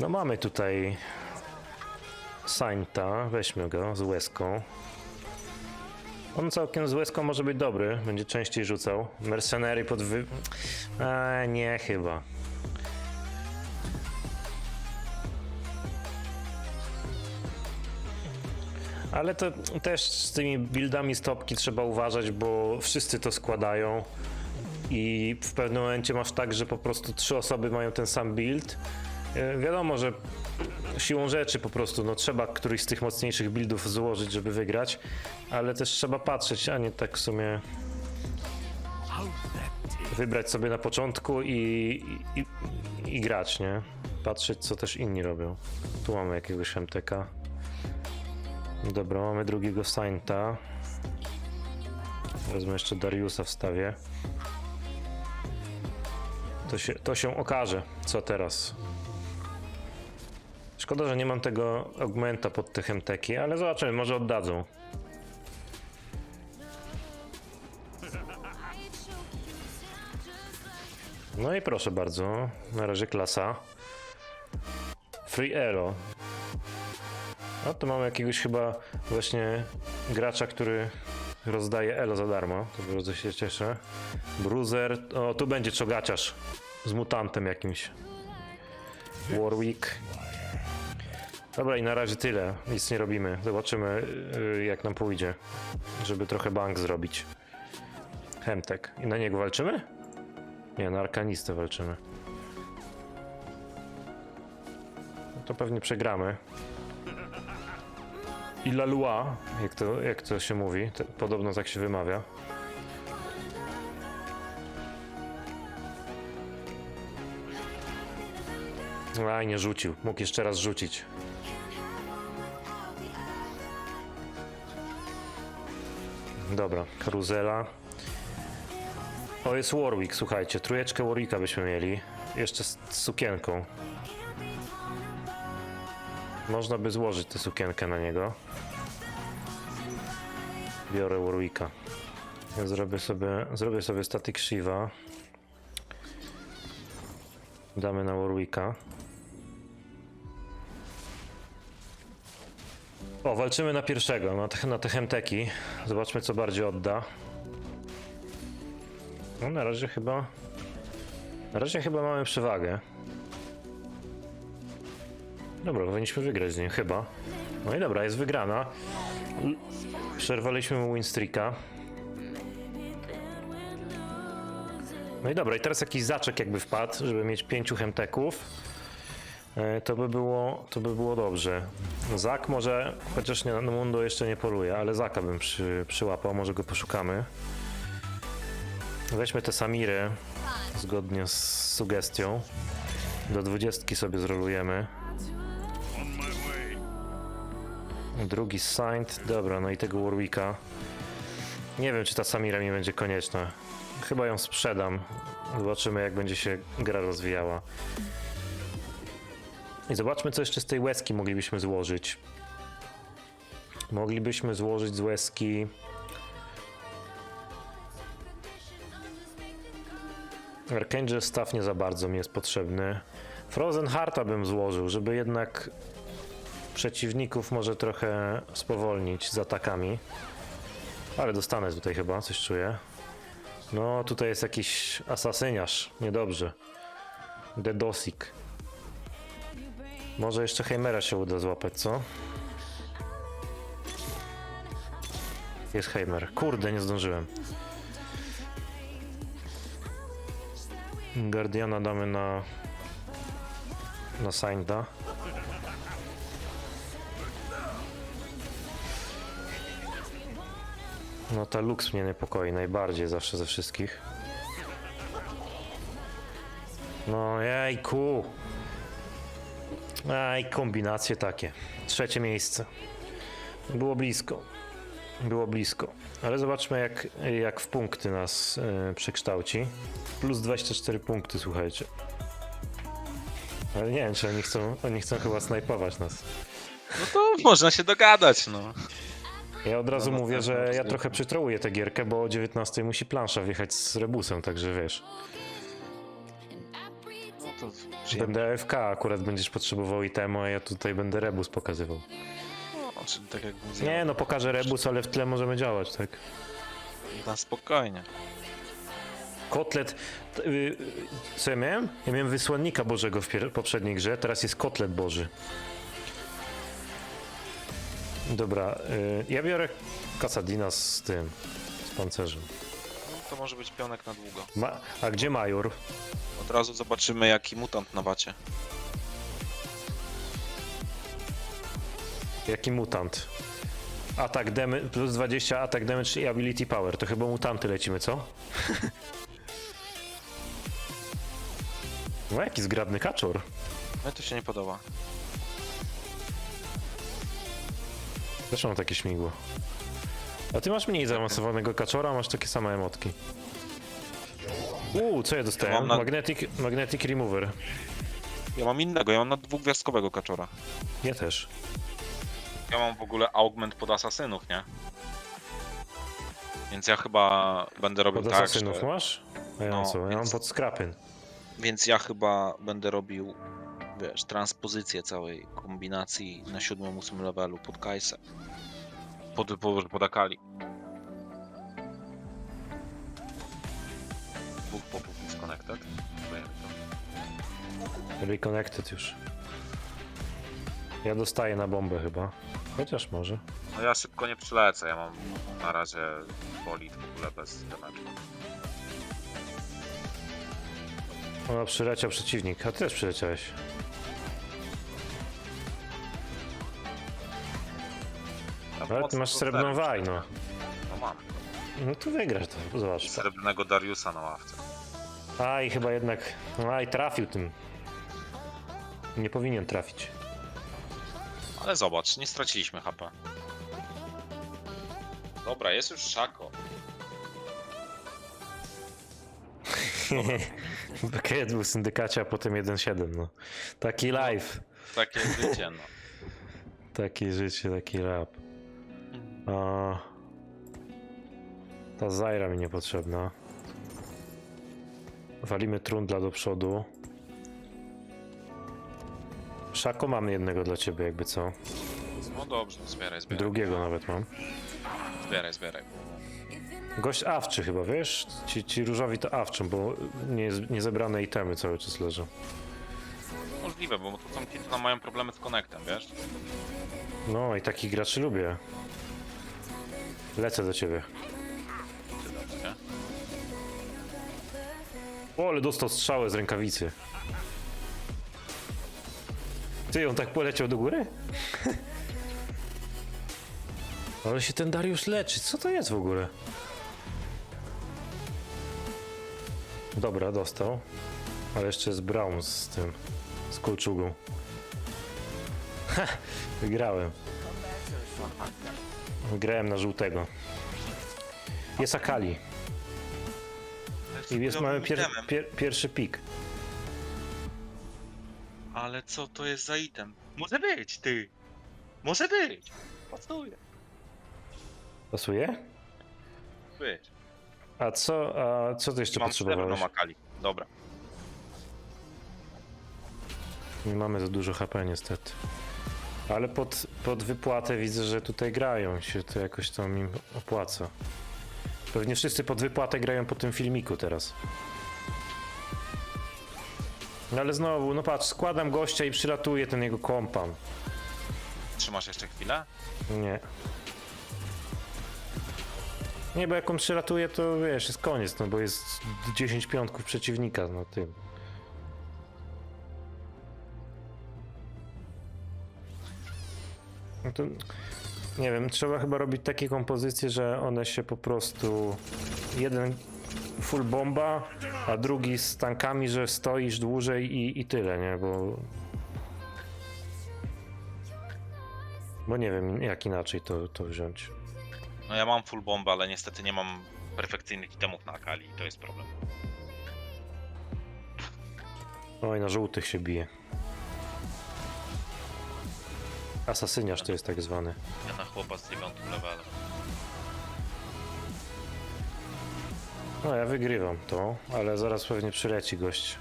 No mamy tutaj Sainta, weźmy go z łezką. On całkiem z łezką może być dobry, będzie częściej rzucał. Mercenary pod wy... A, nie chyba. Ale to też z tymi buildami stopki trzeba uważać, bo wszyscy to składają i w pewnym momencie masz tak, że po prostu trzy osoby mają ten sam build. E, Wiadomo, że siłą rzeczy po prostu no, trzeba któryś z tych mocniejszych buildów złożyć, żeby wygrać, ale też trzeba patrzeć, a nie tak w sumie wybrać sobie na początku i, i, i grać, nie? Patrzeć, co też inni robią. Tu mamy jakiegoś MTK. Dobra, mamy drugiego Sainta. Wezmę jeszcze Dariusa wstawię. To się, to się okaże, co teraz. Szkoda, że nie mam tego augmenta pod te hemteki, ale zobaczymy, może oddadzą. No i proszę bardzo, na razie klasa. Free Elo. No to mamy jakiegoś chyba właśnie gracza, który rozdaje Elo za darmo. To bardzo się cieszę. Bruiser. O, tu będzie czogaciarz z mutantem jakimś. Warwick. Dobra i na razie tyle. Nic nie robimy. Zobaczymy yy, jak nam pójdzie. Żeby trochę bank zrobić. Hemtek. I na niego walczymy? Nie, na arkanistę walczymy. No to pewnie przegramy. I la loi, jak to, jak to się mówi, podobno tak się wymawia. Aj, nie rzucił. Mógł jeszcze raz rzucić. Dobra, karuzela. O, jest Warwick, słuchajcie. Trójeczkę Warwicka byśmy mieli. Jeszcze z sukienką. Można by złożyć tę sukienkę na niego. Biorę Warwicka. Ja zrobię sobie, zrobię sobie static Shiva. Damy na Warwicka. O, walczymy na pierwszego, na te, na te hemteki. Zobaczmy, co bardziej odda. No, na razie chyba... Na razie chyba mamy przewagę. Dobra, powinniśmy wygrać z nim, chyba. No i dobra, jest wygrana. Przerwaliśmy mu win streaka. No i dobra, i teraz jakiś zaczek jakby wpadł, żeby mieć pięciu hemteków. E, To by było, to by było dobrze. Zak może, chociaż nie, na Mundo jeszcze nie poluje, ale Zaka bym przy, przyłapał, może go poszukamy. Weźmy te Samiry, zgodnie z sugestią. Do dwudziestki sobie zrolujemy. Drugi Saint, dobra, no i tego Warwicka. Nie wiem, czy ta Samira mi będzie konieczna. Chyba ją sprzedam. Zobaczymy, jak będzie się gra rozwijała. I zobaczmy, co jeszcze z tej łezki moglibyśmy złożyć. Moglibyśmy złożyć z łezki. Archangel Staff nie za bardzo mi jest potrzebny. Frozen Hearta bym złożył, żeby jednak przeciwników może trochę spowolnić z atakami. Ale dostanę tutaj chyba, coś czuję. No, tutaj jest jakiś asasyniarz. Niedobrze. Dedosik. Może jeszcze Heimera się uda złapać, co? Jest Heimer. Kurde, nie zdążyłem. Guardiana damy na... na Sainta. No ta Lux mnie niepokoi najbardziej zawsze ze wszystkich. No jejku. Aj, kombinacje takie. Trzecie miejsce. Było blisko. Było blisko. Ale zobaczmy jak, jak w punkty nas e, przekształci. Plus 24 punkty, słuchajcie. Ale nie wiem, czy oni chcą, oni chcą chyba snajpować nas. No to można się dogadać, no. Ja od razu No, no mówię, tak, że no, ja trochę przytrołuję tę gierkę, bo o 19 musi plansza wjechać z rebusem, także wiesz. To przyjemnie. Będę AFK, akurat będziesz potrzebował itemu, a ja tutaj będę rebus pokazywał. No, czyli tak jak Nie, no pokażę rebus, ale w tle możemy działać, tak? Na spokojnie. Kotlet. t- y, Co ja miałem? Ja miałem wysłannika Bożego w pier- poprzedniej grze, teraz jest kotlet Boży. Dobra, y, ja biorę Kasadina z tym, z pancerzem. No, to może być pionek na długo. Ma, a gdzie Major? Od razu zobaczymy jaki mutant na wacie. Jaki mutant? Atak damage, plus 20 atak damage i ability power. To chyba mutanty lecimy, co? No jaki zgrabny kaczor. Mnie to się nie podoba. Też mam takie śmigło. A ty masz mniej zaawansowanego kaczora, masz takie same emotki. Uuu, co ja dostałem? Ja mam na- Magnetic, magnetic Remover. Ja mam innego, ja mam na dwugwiazdkowego kaczora. Ja też. Ja mam w ogóle augment pod asasynów, nie? Więc ja chyba będę robił Pod tak, asasynów że... masz? A ja mam No, co? Ja mam więc- pod skrapyn. Więc ja chyba będę robił, wiesz, transpozycję całej kombinacji na 7-8 levelu pod Kajsę. Pod, pod, pod Akali. Dwóch popów disconnected. Reconnected już. Ja dostaję na bombę chyba. Chociaż może. No ja szybko nie przylecę, ja mam na razie bolid w ogóle bez damage'u. Ona przyleciał przeciwnik, a ty też przyleciałeś. Ale ty mocno masz srebrną zerem waj, no. No mam. No to wygrasz to, zobacz. Srebrnego Dariusa na ławce. A i chyba jednak. No a i trafił tym. Nie powinien trafić. Ale zobacz, nie straciliśmy HP. Dobra, jest już Szako. Kiedy był w syndykacie, a potem 1-7, no. Taki live. Takie życie, no. Takie życie, taki rap. A... Ta Zaira mi niepotrzebna. Walimy trundla do przodu. Szako mam jednego dla ciebie, jakby co. No dobrze, zbieraj, zbieraj. Drugiego nawet mam. Zbieraj, zbieraj. Gość awczy chyba, wiesz? Ci, ci różowi to awczą, bo nie, niezebrane itemy cały czas leżą. Możliwe, bo to są ci, co mają problemy z connectem, wiesz? No i takich graczy lubię. Lecę do ciebie. Dobrze? O, ale dostał strzałę z rękawicy. Ty, on tak poleciał do góry? ale się ten Dariusz leczy. Co to jest w ogóle? Dobra, dostał. Ale jeszcze jest Brown z tym. Z kolczugą. Ha! Wygrałem. Wygrałem na żółtego. Jest Akali. I jest mamy pier, pier, pierwszy pik. Ale co to jest za item? Może być, ty! Może być! Pasuje. Pasuje? Być. A co, a co ty jeszcze Mam potrzebowałeś? srebrną Akali. Dobra. Nie mamy za dużo HP niestety. Ale pod, pod wypłatę widzę, że tutaj grają się, to jakoś tam im opłaca. Pewnie wszyscy pod wypłatę grają po tym filmiku teraz. No ale znowu, no patrz, składam gościa i przylatuje ten jego kompan. Trzymasz jeszcze chwilę? Nie. Nie, bo jak on przylatuje, to wiesz, jest koniec, no bo jest 10 piątków przeciwnika na tym. No to, nie wiem, trzeba chyba robić takie kompozycje, że one się po prostu jeden full bomba, a drugi z tankami, że stoisz dłużej i, i tyle, nie, bo bo nie wiem jak inaczej to, to wziąć. No ja mam full bomba, ale niestety nie mam perfekcyjnych itemów na Akali i to jest problem. Oj, na żółtych się bije. Asasyniarz to jest tak zwany. Ja na chłopa z 9 levelem. No ja wygrywam to, ale zaraz pewnie przyleci gość.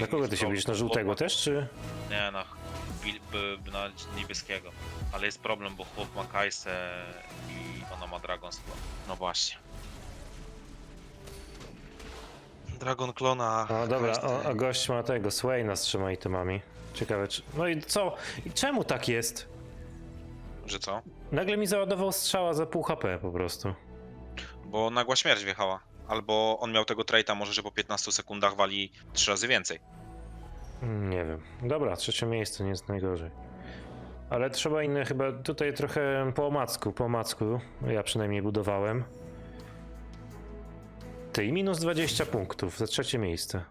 Na kogo ty się bijesz? Na żółtego też, czy? Nie, na, bil- b- b- na niebieskiego. Ale jest problem, bo chłop ma Kajsę i ona ma Dragon Claw. No właśnie. Dragon Clona. O, dobra, o, a gość ma tego, Swaina z trzema itemami. Ciekawe, czy... No i co? I czemu tak jest? Że co? Nagle mi załadował strzała za pół HP po prostu. Bo nagła śmierć wjechała. Albo on miał tego traita może, że po 15 sekundach wali 3 razy więcej. Mm, Nie wiem. Dobra, trzecie miejsce nie jest najgorzej. Ale trzeba inne chyba tutaj trochę po omacku, po omacku. Ja przynajmniej budowałem. Ty minus 20 punktów za trzecie miejsce.